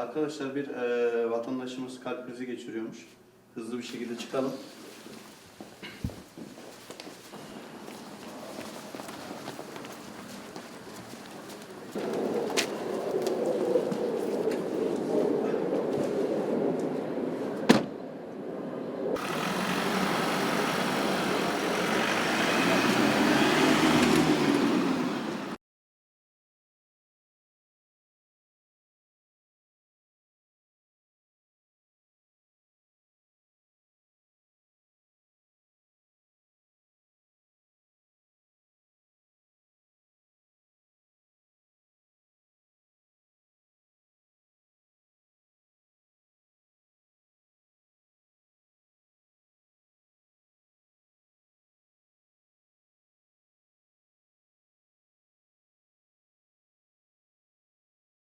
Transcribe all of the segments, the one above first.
Arkadaşlar bir e, vatandaşımız kalp krizi geçiriyormuş. Hızlı bir şekilde çıkalım.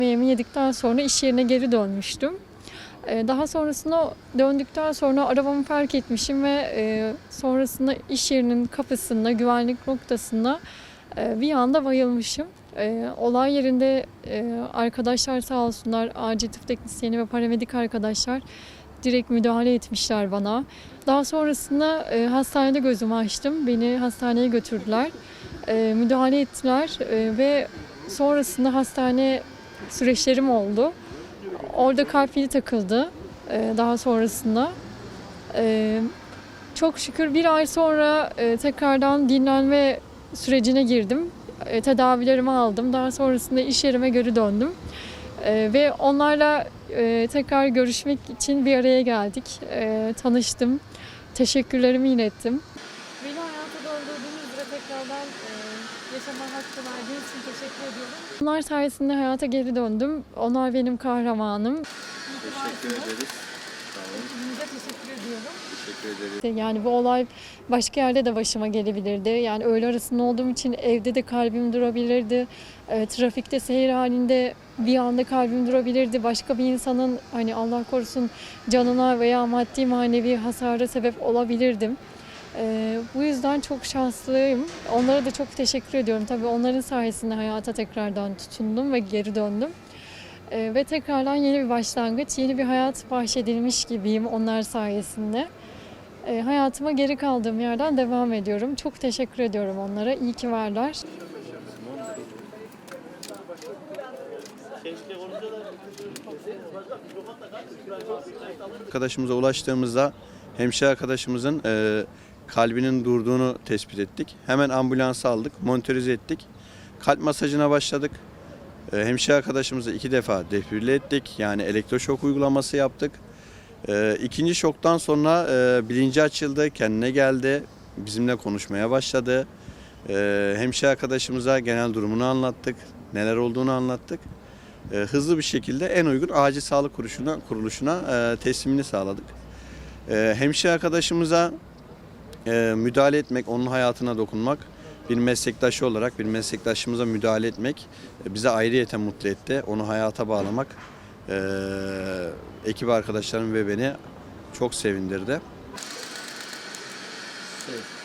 Yemeğimi yedikten sonra iş yerine geri dönmüştüm. Ee, Daha sonrasında döndükten sonra arabamı fark etmişim ve e, sonrasında iş yerinin kapısında, güvenlik noktasında e, bir anda bayılmışım. E, Olay yerinde arkadaşlar sağ olsunlar, acil tıp teknisyeni ve paramedik arkadaşlar direkt müdahale etmişler bana. Daha sonrasında hastanede gözümü açtım. Beni hastaneye götürdüler. Müdahale ettiler ve sonrasında hastane süreçlerim oldu. Orada kalp pili takıldı e, daha sonrasında. E, Çok şükür bir ay sonra e, tekrardan dinlenme sürecine girdim. Tedavilerimi aldım. Daha sonrasında iş yerime geri döndüm. Ve onlarla tekrar görüşmek için bir araya geldik. Tanıştım. Teşekkürlerimi ilettim. Beni hayata döndürdüğünüz ve tekrardan e, yaşama hakkı verdiğiniz için teşekkür ediyorum. Onlar sayesinde hayata geri döndüm. Onlar benim kahramanım. Teşekkür ederiz. Sağ olun. Hepinize teşekkür ediyorum. Teşekkür ederiz. Yani bu olay başka yerde de başıma gelebilirdi. Yani öğle arasında olduğum için evde de kalbim durabilirdi. E, trafikte seyir halinde bir anda kalbim durabilirdi. Başka bir insanın hani Allah korusun canına veya maddi manevi hasara sebep olabilirdim. E, bu yüzden çok şanslıyım. Onlara da çok teşekkür ediyorum. Tabii onların sayesinde hayata tekrardan tutundum ve geri döndüm. E, ve tekrardan yeni bir başlangıç, yeni bir hayat bahşedilmiş gibiyim onlar sayesinde. E, hayatıma geri kaldığım yerden devam ediyorum. Çok teşekkür ediyorum onlara. İyi ki varlar. Arkadaşımıza ulaştığımızda hemşire arkadaşımızın e, kalbinin durduğunu tespit ettik. Hemen ambulansı aldık, monitörize ettik. Kalp masajına başladık. E, hemşire arkadaşımızı iki defa defibrille ettik. Yani elektroşok uygulaması yaptık. E, ikinci şoktan sonra e, bilinci açıldı, kendine geldi. Bizimle konuşmaya başladı. E, hemşire arkadaşımıza genel durumunu anlattık. Neler olduğunu anlattık. Hızlı bir şekilde en uygun acil sağlık kuruluşuna, kuruluşuna e, teslimini sağladık. Hemşire arkadaşımıza ee, müdahale etmek, onun hayatına dokunmak, bir meslektaşı olarak bir meslektaşımıza müdahale etmek e, bize ayrıyeten mutlu etti. Onu hayata bağlamak e, ekip arkadaşlarım ve beni çok sevindirdi. Evet.